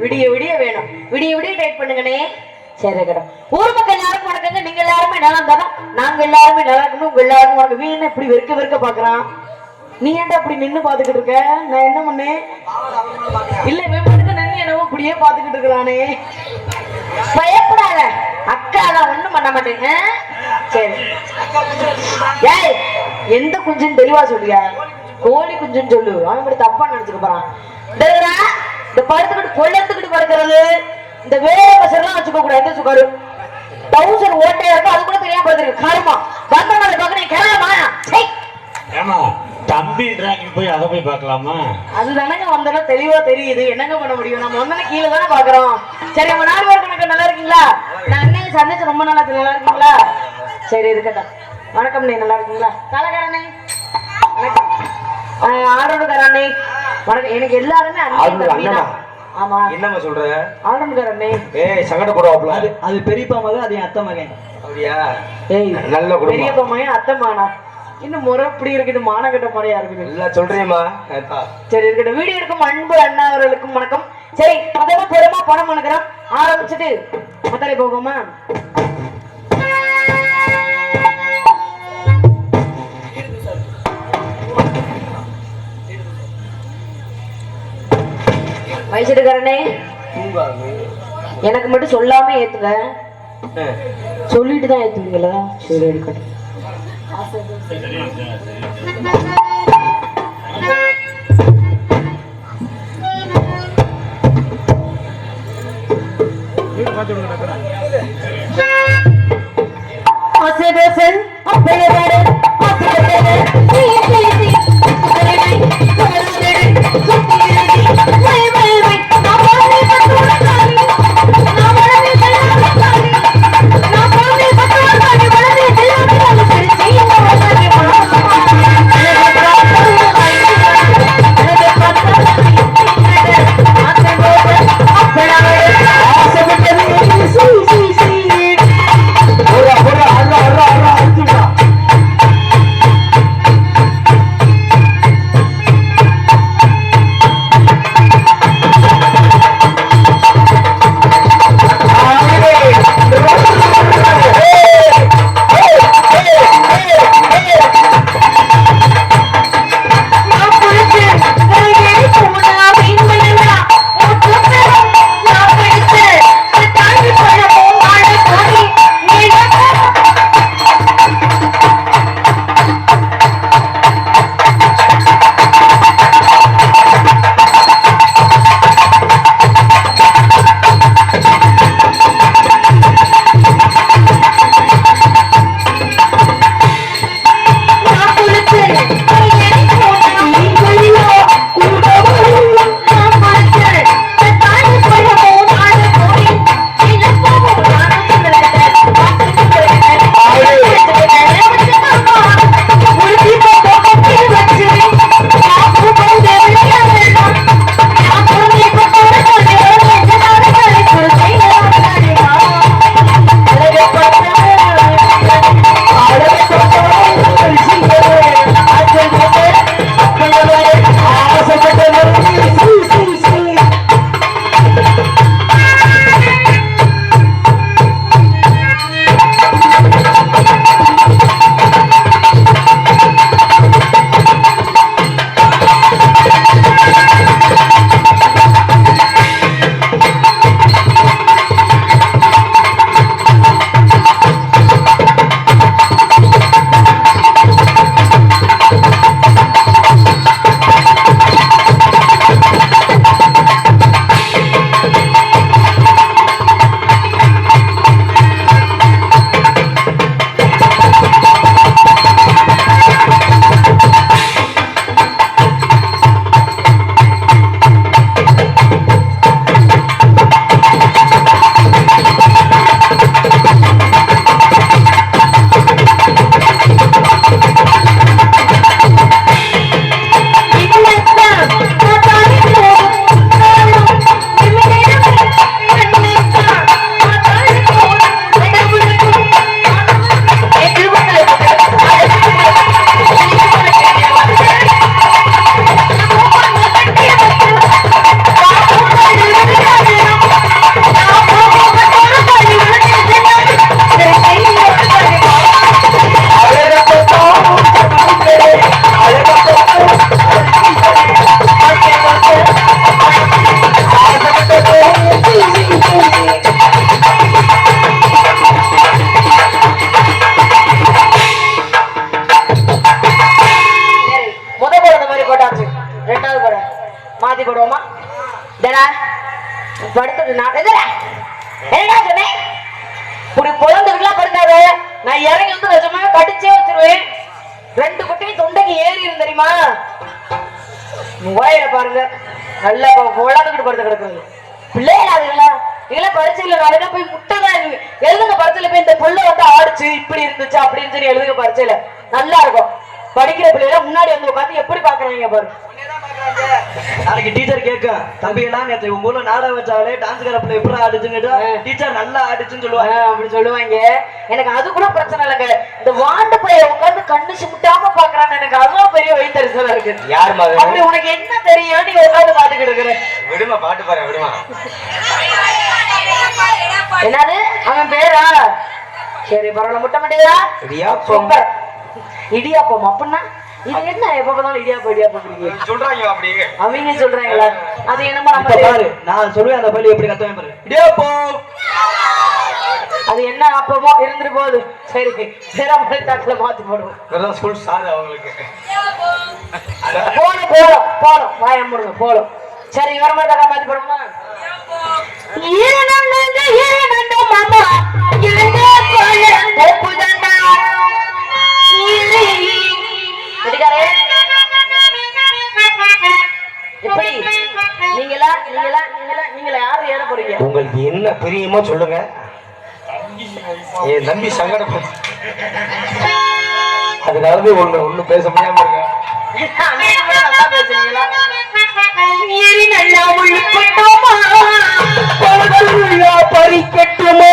விடிய விடிய வேணும். விடிய விடிய டைட் பண்ணுங்கண்ணே. சரி கடம் ஊர் மக்கள் எல்லாருக்கும் வணக்கங்க. நீங்க எல்லாருமே நல்லா இருந்தாலும் நாங்க எல்லாருமே நல்லா இருக்கணும். உங்க எல்லாருக்கும் உனக்கு வீண் இப்படி வெறுக்க வெறுக்க பாக்குறான்? நீ ஏன்டா அப்படி நின்னு பாத்துக்கிட்டு இருக்க? நான் என்ன பண்ணேன் இல்ல இவன் மட்டும் நின்னு என்னவோ இப்படியே பாத்துக்கிட்டு இருக்கிறானே. பயப்படாத. அக்கா நான் ஒண்ணும் பண்ண மாட்டேங்க சரி. ஏய் எந்த குஞ்சுன்னு தெளிவா சொல்லியா? கோழி குஞ்சுன்னு சொல்லு. அவன் இப்படி தப்பா நினைச்சுக்க போறான். இந்த படுத்துக்கிட்டு கொள்ளத்துக்கிட்டு படுக்கிறது இந்த வேலை வசதிலாம் வச்சுக்க கூடாது சுகாரு? டவுசர் ஓட்டையா இருக்கும் அது கூட தெரியாம படுத்துருக்கு காரமா. வந்தவங்களை பார்க்க நீ கிளம்பா ஏமா தம்பின்றாங்க போய் அதை போய் பார்க்கலாமா? அது தானங்க வந்தோன்னா தெளிவா தெரியுது. என்னங்க பண்ண முடியும்? நம்ம வந்தோன்னா கீழே தானே பாக்குறோம் சரி நம்ம நாலு பேர் கணக்கு நல்லா இருக்கீங்களா? நான் அண்ணன் சந்திச்சு ரொம்ப நல்லா நல்லா இருக்கீங்களா? சரி இருக்கட்டும். வணக்கம் நீ நல்லா இருக்கீங்களா? கலகரண்ணே வணக்கம். ஆரோடுகாரண்ணே எனக்கு எல்லாருமே அண்ணன்? ஆமா என்னம்மா சொல்ற? ஆரோடுகாரண்ணே ஏய் சங்கட போடுவாப்ல அது அது பெரியப்பா மகன் அது என் அத்தை மகன். அப்படியா? ஏய் நல்ல குடும்பம். பெரியப்பா மகன் அத்தை மானா இன்னும் முறை இப்படி இருக்குது மானகட்ட முறையா இருக்குது. நல்லா சொல்றியம்மா. சரி இருக்கட்டும். வீடியோ இருக்கும் அன்பு அண்ணா அவர்களுக்கும் வணக்கம். சரி அதெல்லாம் பெருமா பணம் அனுக்கிறோம் ஆரம்பிச்சுட்டு மத்தாலே போவோமா? வயசுக்காரனே எனக்கு மட்டும் சொல்லாம ஏத்துங்க. சொல்லிட்டு தான் ஏத்துவீங்களா? சரி இருக்கட்டும் ஆசைதேசன் படிக்கிற பிள்ளைகளை முன்னாடி வந்து உட்காந்து எப்படி பாக்குறாங்க பாரு. நாளைக்கு டீச்சர் கேட்கும் தம்பி எல்லாம் நேற்று உங்க ஊர்ல நாடகம் வச்சாலே டான்ஸ் கரப்புல எப்படி ஆடிச்சுன்னு டீச்சர் நல்லா ஆடிச்சுன்னு சொல்லுவாங்க. அப்படி சொல்லுவாங்க. எனக்கு அது கூட பிரச்சனை இல்லைங்க. இந்த வாண்டு பைய உட்காந்து கண்ணு சிமிட்டாம பாக்குறான்னு எனக்கு அதுவும் பெரிய வயிற்றுச்சலா இருக்கு. யார் மகன் அப்படி உனக்கு என்ன தெரியும்? நீ உட்காந்து பாத்துக்கிட்டு இருக்கிற. விடுமா பாட்டு பாரு விடுமா. என்னது? அவன் பேரா? சரி பரவாயில்ல முட்டை மாட்டேதா இடியாப்பம். சூப்பர். இடியாப்பம் அப்படின்னா இது என்ன? எப்ப பார்த்தாலும் இடியாப்பம் இடியாப்பம் சொல்றாங்க அப்படி அவங்க சொல்றாங்களா? அது என்னமோ நம்ம இப்ப பாரு நான் சொல்லுவேன் அந்த பள்ளி எப்படி கத்துவேன் பாரு. இடியாப்பம்! அது என்ன அப்பமோ இருந்துட்டு போகுது. சரி மாதிரி தட்டுல மாத்தி போடுவோம். ஸ்கூல் சார் அவங்களுக்கு. போலும் போலும் போலும் வாய முடுங்க போலும் சரி மாதிரி தட்டா மாத்தி போடுமா ஈரநண்டுங்க, ஈரநண்டு மாமா, இரண்டு கோயில் ஒப்புதண்டா. உங்களுக்கு என்ன பிரியமோ சொல்லுங்க என் தம்பி சங்கடப்பட்டு அதுக்காகவே ஒண்ணு ஒண்ணு பேச முடியாம இருக்க? பறிக்கட்டுமா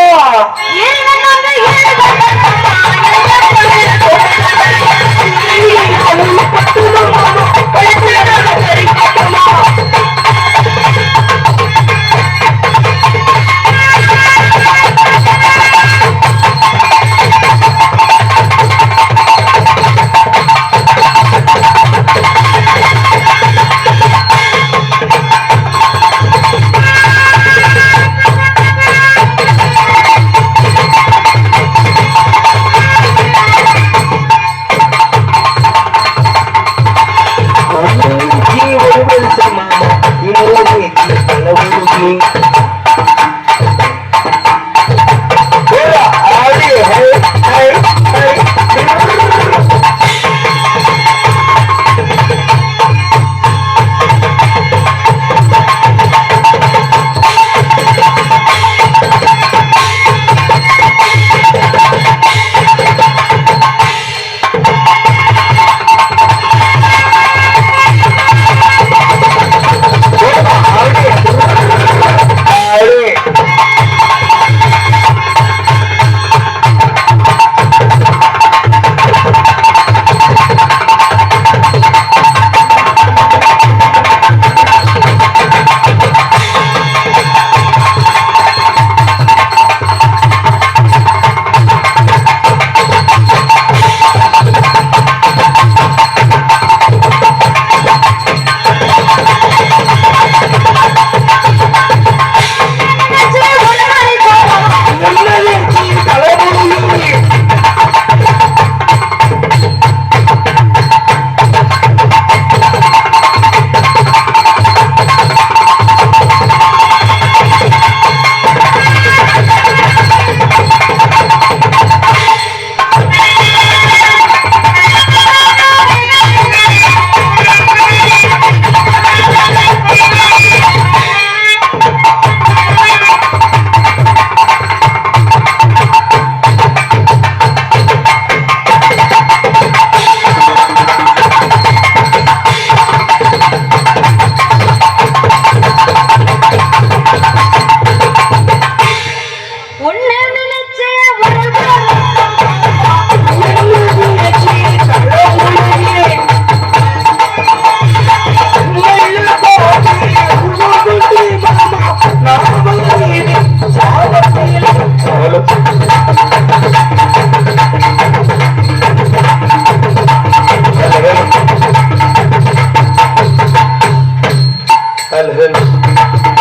Hello, hello.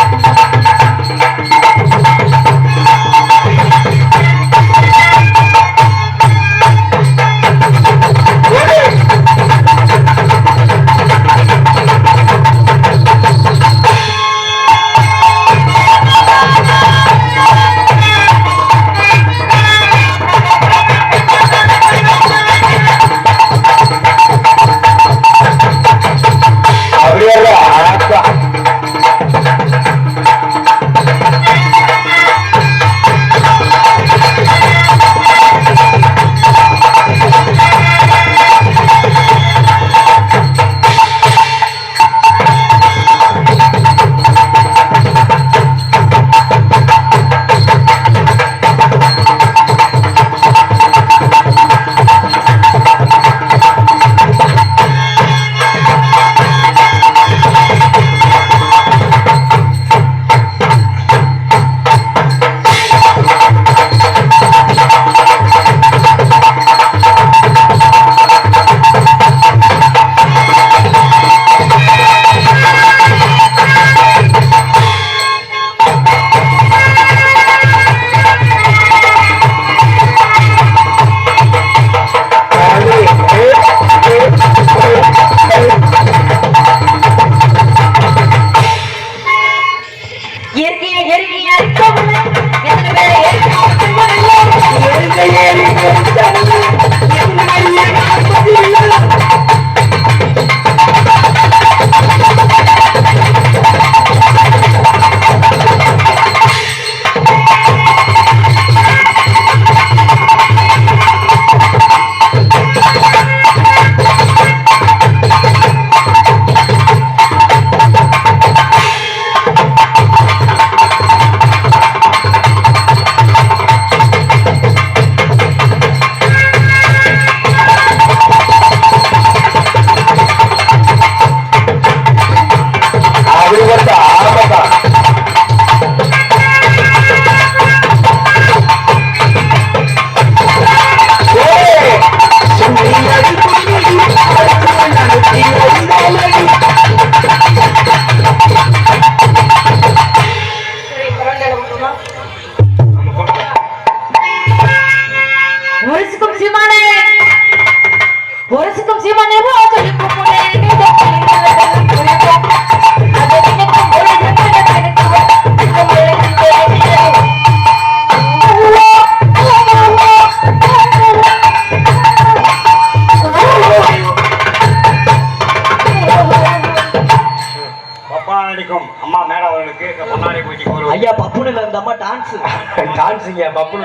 டான்ஸ் டான்ஸிங்க பப்பு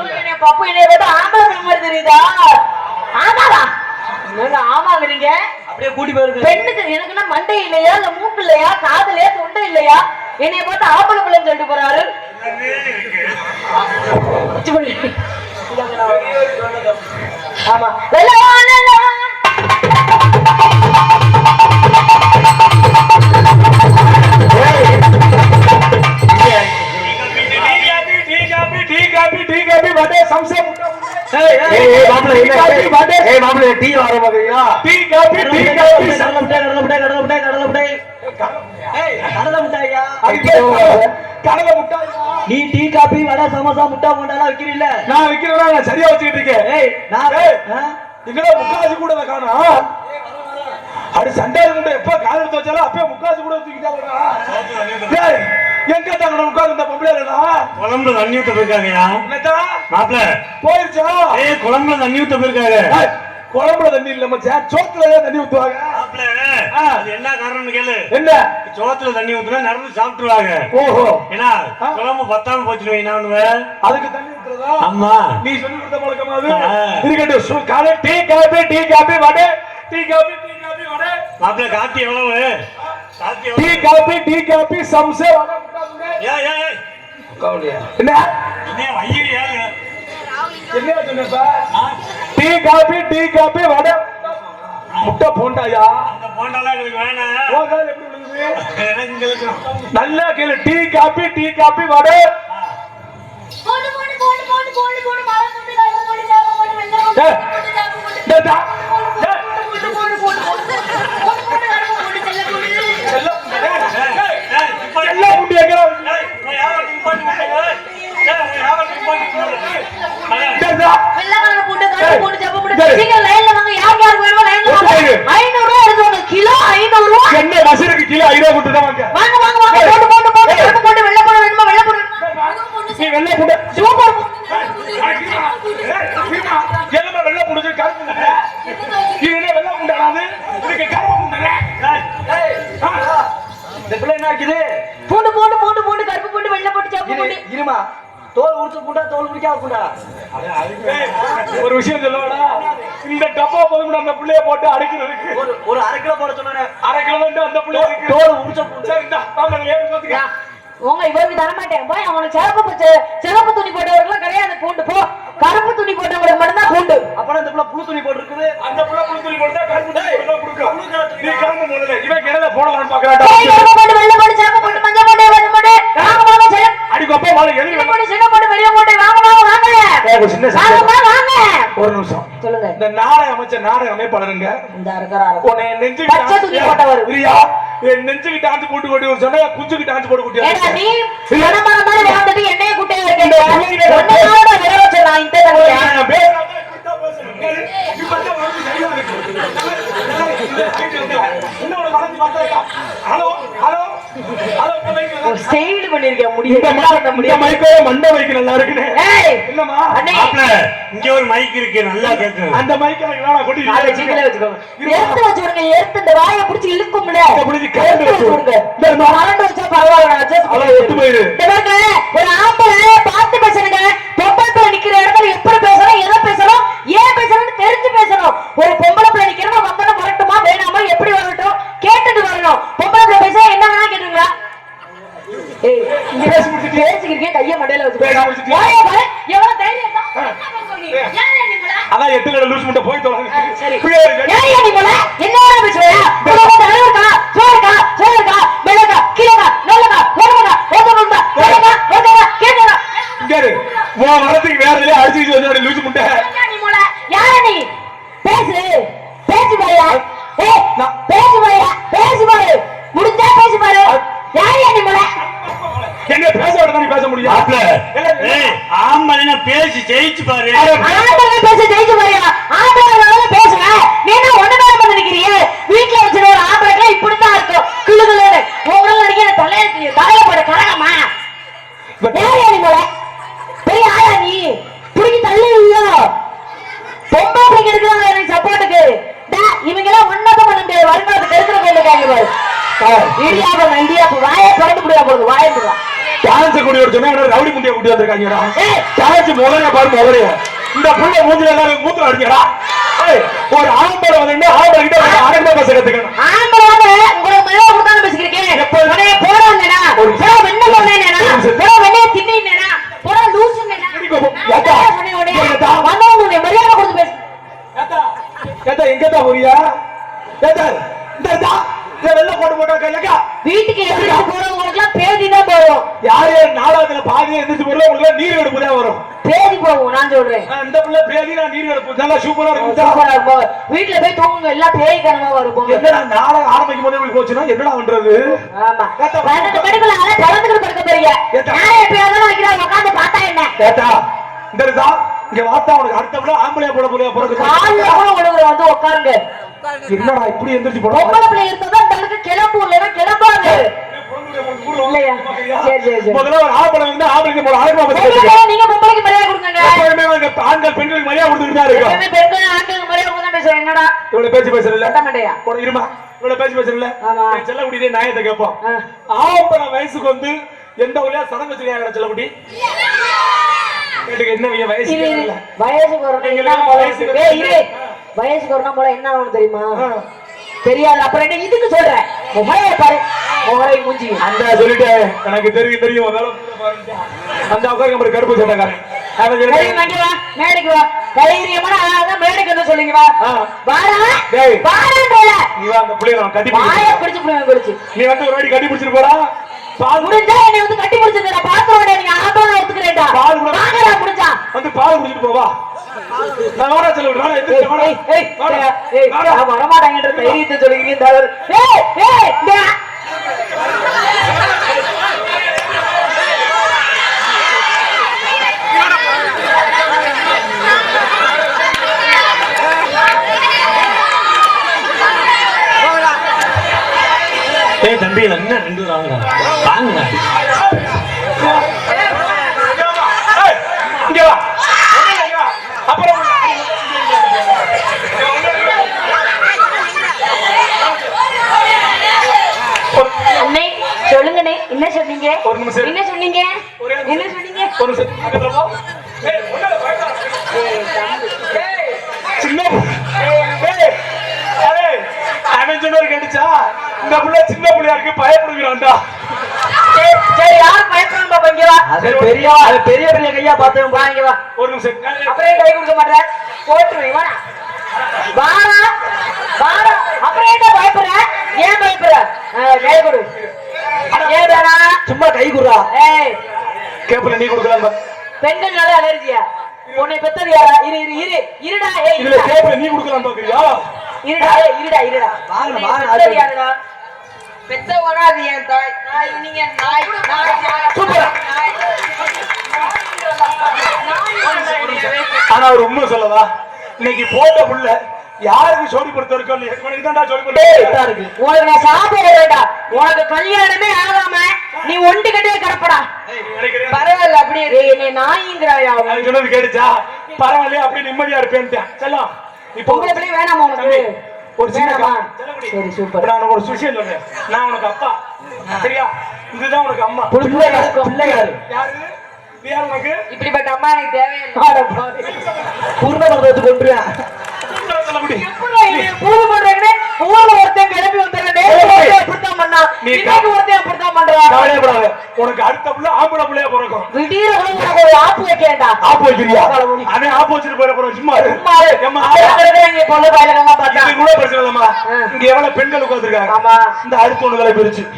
பார்த்தா ஆம்பளை பிள்ளை மாதிரி தெரியுதா? ஆமாவா என்னங்க ஆமாங்கிறீங்க அப்படியே கூட்டி போயிருக்கு பெண்ணுக்கு எனக்குன்னா மண்டை இல்லையா? இல்ல மூக்கு இல்லையா? காது இல்லையா தொண்டை இல்லையா? என்னைய பார்த்து ஆம்பளை பிள்ளைன்னு சொல்லிட்டு போறாரு. ஆமா. வெள்ளவா, காபி டீ காபி வடை சம்சம். டீ வர டீ காபி டீ காபி கடலை மிட்டாய், கடலை மிட்டாய், கடலை மிட்டாய், கடலை மிட்டாய். ஏய், கடலை மிட்டாய்யா? கடலை முட்டாய்? நீ டீ காபி வடை சமோசா முட்டை போண்டாலாம் வைக்கிறீல்ல? நான் விக்கிறதா நான் சரியா வச்சுக்கிட்டு இருக்கேன். நான்? இங்கடா முக்காசு கூட காணோம். அடி சண்டை கொண்டு எப்ப கால் எடுத்து வச்சாலும் அப்பயே முக்காசு கூட தூக்கிட்டாங்க எங்க தாங்க முக்காசு இந்த பொம்பளை இல்லடா குழம்புல தண்ணி ஊத்த போயிருக்காங்கயா மாப்பிள்ள. போயிருச்சா? ஏய் குழம்புல தண்ணி ஊத்த போயிருக்காங்க குழம்புல தண்ணி இல்ல மச்சான். சோத்துல தண்ணி ஊத்துவாங்க. அது என்ன காரணம்னு கேளு. என்ன? சோத்துல தண்ணி ஊத்துனா நடந்து சாப்பிட்டுருவாங்க. ஓஹோ. ஏன்னா குழம்பு பத்தாம என்ன பண்ணுவேன் அதுக்கு தண்ணி ஊத்துறதா? ஆமா. நீ சொல்லி கொடுத்த பழக்கமா அது. இருக்கட்டும் tea coffee tea coffee vada tea coffee மாப்பிள்ள காப்பி எவ்வளவு? காப்பி டீ எவ்வளவு காபி டீ காபி சம்சே என்ன? Tea coffee tea coffee vada. முட்டை போண்டாயா? நல்லா கேளு. Tea coffee tea coffee vada. போடு, என்ன நசுருக்கு கிலோ ஐநூறு கொடுத்து தான் வாங்க வாங்க, வாங்க, வாங்க. ஏய். போட்டு, போட்டு, போட்டு. கருப்பு போட்டு, வெள்ளை போடு வேணுமா, வெள்ளை போடு வேணுமா? நீ வெள்ளை சூப்பர் இருமா தோல் உரிச்சு புண்டா தோல் உரிக்காத புண்டா? ஒரு விஷயம் சொல்லவாடா இந்த டப்பா போதும் அந்த புள்ளைய போட்டு அடைக்கிறதுக்கு. ஒரு ஒரு அரை கிலோ போட சொன்னேன். அரை கிலோ வந்து அந்த புள்ளைய இருக்கு தோல் உரிச்ச புண்டா? இந்தா வாங்க ஏறி பார்த்துக்க யா, உங்க இவருக்கு தர மாட்டேன். போய் அவனுக்கு சிறப்பு பச்சை சிறப்பு துணி போட்டவர்களும் கிடையாது பூண்டு. போ கருப்பு துணி போட்டவங்களுக்கு மட்டும்தான் பூண்டு. அப்புறம் இந்த பிள்ளை புழு துணி போட்டுருக்குது. அந்த புள்ள புழு துணி போட்டா கருப்பு துணி போட்டு கொடுக்கும் நீ கிளம்பு முதல்ல. இவன் கிணல போய் பாக்குறாடா கருப்பு போட்டு வெள்ளை போட்டு சிறப்பு போட்டு மஞ்சள் போட்டு சிறப்பு அடி கொப்பா மாலை எழுதி போட்டு சின்ன போட்டு வெளியே போட்டு வாங்க வாங்க வாங்க ஒரு சின்ன வாங்க. வாங்க, ஒரு நிமிஷம் சொல்லுங்க இந்த நாடக அமைச்ச நாடக அமைப்பாளருங்க இந்த இருக்கிறாரு உன்னை பச்சை துணி போட்டவர். பிரியா என் நெஞ்சுக்கு டான்ஸ் போட்டு கொட்டி ஒரு சொன்னா குஞ்சுக்கு டான்ஸ் போட்டு கொட்டி ஏடா நீ மனமான மாதிரி விளையாண்டுட்டு என்னைய குட்டையா இந்த இருக்கீங்க பிள்ளைங்க ஒன்னு நாளோட விளைய வச்சிடலாம் இந்த தடவை நான் பேசுறேன், இப்படித்தான் பேசுறேன். இப்பதான் வந்து சரியா இருக்கு. என்ன உனக்கு மறைஞ்சு பார்த்தா? ஹலோ ஹலோ ஹலோ இருக்கா? ஸ்டைல் இந்த முடியும் மைக்கோ மண்டை மைக்கு நல்லா ஏய் மாப்பிள்ள இங்க ஒரு மைக் இருக்கு நல்லா கேட்கும் அந்த மைக் எனக்கு வேணாம் கொட்டி வச்சுக்கோங்க. எடுத்து எடுத்து இந்த வாயை பிடிச்சி இழுக்கும்ல. இதை பிடிச்சு இந்த கரண்ட் வச்சா பரவாயில்ல நான் adjust அதான் பண்ணிக்கிறேன். ஒத்து போயிரு. இந்த பாருங்க, ஒரு ஆம்பளை பார்த்து பேசுறீங்க. பொம்பளை பிள்ளை நிக்கிற இடத்துல எப்படி பேசணும் எதை பேசணும் ஏன் பேசணும்னு தெரிஞ்சு பேசணும். ஒரு பொம்பளை பிள்ளை நிக்கிறோம் வந்தனம் வரட்டுமா வேணாமா எப்படி வரட்டும் கேட்டுட்டு வரணும் பொம்பளை பிள்ளை பேச என்ன வேணா கேட்டுங்களா ஏய் இங்க பேசி முடிச்சுட்டு பேசிக்கிறீங்க கைய மண்டையில வச்சு பேசி முடிச்சிட்டு. பாரு, எவ்வளவு தைரியம் தான். அதான் எட்டு கடை லூஸ் மட்டும் போய் தொலைங்க சரி. நீ போல? என்ன இடியாப்பம் இடியாப்பம் வாயை திறந்து முடியா போகுது வாயை டான்ஸ் கூடி ஒரு சொன்னா ரவுடி முண்டிய கூட்டி வந்திருக்காங்கடா. டான்ஸ் முதல்ல பாரு முதல்ல. இந்த புள்ள மூஞ்சில எல்லாரும் மூத்துல அடிக்கடா ஏய், ஒரு ஆம்பளை வந்து ஆம்பளை கிட்ட அரண்மனை பேச கத்துக்கணும். ஆம்பளை உங்களுக்கு மழை கொடுத்தாலும் பேசிக்கிறேன் எப்போ? உடனே போறாங்கடா ஒரு- வெண்ண போனேனா வெண்ண தின்னேனா. வந்தவங்க மரியாதை கொடுத்து பேசு. ஏத்தா. ஏத்தா எங்கதா போறியா இந்த வெள்ள போட்டு போட்டா ஏக்கா வீட்டுக்கு எதிர்த்து போறவங்களுக்குலாம் பேதி தான் போகும் யார்? நாலாவதுல பாதி எந்திரிச்சு போறோம் உங்களுக்கு நீர் எடுப்பு தான் வரும். பேதி போகும் நான் சொல்றேன். இந்த பிள்ளை பேதி நான் நீர் எடுப்பு. நல்லா சூப்பரா இருக்கும் சூப்பரா இருக்கும். வீட்டுல போய் தூங்குங்க எல்லாம் பேய் வரும் போங்க. என்னடா நாடகம் ஆரம்பிக்கும் போது இப்படி போச்சுன்னா என்னடா பண்றது? ஆமா. பன்னெண்டு மணிக்குள்ள ஆளை திறந்துக்கிட்டு படுக்க போறீங்க. ஏத்தா. யாரை எப்பயாவது வைக்கிறா உட்காந்து பார்த்தா என்ன? ஏத்தா இந்த இங்க வாத்தா உனக்கு அடுத்த விட ஆம்பளையா போட போறியா காலில் போறது கூட உழுவுற வந்து உட்காருங்க. என்னடா இப்படி எந்திரிச்சு போட பொம்பளை பிள்ளை இருந்தாதான் இந்த அளவுக்கு கிளம்பு இல்லைன்னா கிளம்பாது. முதல்ல ஒரு ஆம்பளை வந்து ஆம்பளைக்கு நீங்க பொம்பளைக்கு மரியாதை கொடுங்க ஆண்கள் பெண்களுக்கு மரியாதை கொடுத்துட்டு தான் இருக்கும். பெண்கள் ஆண்களுக்கு மரியாதை கொடுத்தா பேசுறேன் என்னடா? இவ்வளவு பேச்சு பேசுறல மாட்டேயா இருமா இவ்வளவு பேச்சு பேசுறல ஆமா. செல்லக்குடி நியாயத்தை கேட்போம். ஆம்பளை வயசுக்கு வந்து எந்த ஊர்லயா சடங்கு வச்சிருக்காங்க செல்லக்குடி? கேட்டுக்க என்ன வயசு. வயசுக்கு. வயசுக்கு வரணும் போல என்ன ஆகணும் தெரியுமா. தெரியாது. அப்புறம் என்ன இதுக்கு சொல்றேன் முகரைய பாரு. முகரை மூஞ்சி. அந்த சொல்லிட்டு. எனக்கு தெரியும் தெரியும். அந்த உட்காரு நம்ம கருப்பு சட்டக்காரன். மேடைக்கு வா. தைரியமான ஆளாக மேடைக்கு வந்து சொல்லுங்க வா. வாடா. டேய். வாடான்றல நீ வா அந்த பிள்ளைய கட்டி பிடிச்சு நீ வந்து ஒரு வாட்டி கட்டி பிடிச்சிட்டு போடா. பால் முடிஞ்சா என்னை வந்து கட்டி பிடிச்சிருக்கா பாத்திர உடனே நீங்க ஆட்டோல ஒத்துக்கிறேன்டா பால் கூட- வாங்கடா முடிஞ்சா வந்து பால் குடிச்சிட்டு போவா. நான் வாடா செல்ல வாடா எந்திரிச்சு வாடா. ஏய், ஏய், வாடா. நான் தைரியத்தை சொல்லிக்கிறீங்க இந்த ஆளு. ஏய், ஏய், தம்பி என்ன ரெண்டு வாங்க ஏய், இங்க வா இங்க வா. அப்புறம் சொல்லுங்கண்ணே என்ன சொன்னீங்க? ஒரு நிமிஷம். என்ன சொன்னீங்க. என்ன சொன்னீங்க? ஒரு நிமிஷம். சின்ன அவன் சொன்னது கேட்டுச்சா? இந்த புள்ள சின்ன புள்ளையா இருக்கு பயப்படுகிறான்டா. வா அது பெரிய அது பெரிய பெரிய கையா பார்த்தேன் வா இங்க வா. ஒரு நிமிஷம். அப்புறம் கை கொடுக்க மாட்டேன் போட்டுருவேன் வாடா. வாடா. அப்புறம் பயப்படுற? ஏன் பயப்படுற? கை கொடு. ஏன் வேணா? சும்மா கை குடுறா. ஏய். கேப்பல நீ கொடுக்கலாம் பெண்கள்னால அலர்ஜியா? உன்னை பெத்தது யாரா? இரு இரு இரு. இருடா ஏய் இதுல கேப்பல நீ கொடுக்கலாம் பாக்குறியா? இருடா இருடா இருடா. வாங்க, வாங்க. யாருடா? பெத்தவனா அது என் தாய். நாய் நீங்க நாய். நாய் சூப்பரா. நாய். ஆனா ஒரு உண்மை சொல்லவா? இன்னைக்கு போட்ட புள்ள யாருக்கு ஜோடி பொறுத்த இல்லையா இவனுக்கு தான்டா கரெக்டா பொறுத்த இருக்கு. உனக்கு நான் சாப்பிட வேண்டாம். உனக்கு கல்யாணமே ஆகாம நீ ஒண்டு கட்டே கிடப்படா பரவாயில்ல அப்படியே இரு. என்னை நாயிங்கிறாயா சொன்னது கேட்டுச்சா? பரவாயில்லையா அப்படி நிம்மதியா இருப்பேன் செல்லம் இப்போ பொம்பளை பிள்ளை வேணாமா உனக்கு? ஒரு. சரி சூப்பர். நான் உனக்கு ஒரு சொல்றேன். நான் உனக்கு அப்பா. சரியா? இதுதான் உனக்கு அம்மா. பிள்ளையாரு பிள்ளையாரு யாரு? யாரு உனக்கு? இப்படிப்பட்ட அம்மா எனக்கு தேவையில்லை. பூர்ண மண்டபத்துக்கு கொண்டுருவேன் பூஜை பண்றேன்னு ஊர்ல ஒருத்தன் கிளம்பி நேத்து ஒருத்தன் அப்படித்தான் பண்ணான். நீ இன்னைக்கு ஒருத்தன் அப்படித்தான் பண்றான். கவலையப்படாத. உனக்கு அடுத்த புள்ள ஆம்பளை புள்ளையா பிறக்கும். திடீர்னு கூட உனக்கு ஒரு ஆப்பு வைக்கேன்டா ஆப்பு வைக்கிறியா? அவன் ஆப்பு வச்சுட்டு போயிட போறான் சும்மா பொண்ணு பார்த்தா. இது கூட பிரச்சனை இல்லம்மா. இங்க எவ்வளவு பெண்கள் உட்காந்துருக்காங்க ஆமா. இந்த அடுத்த ஒண்ணு பிரிச்சு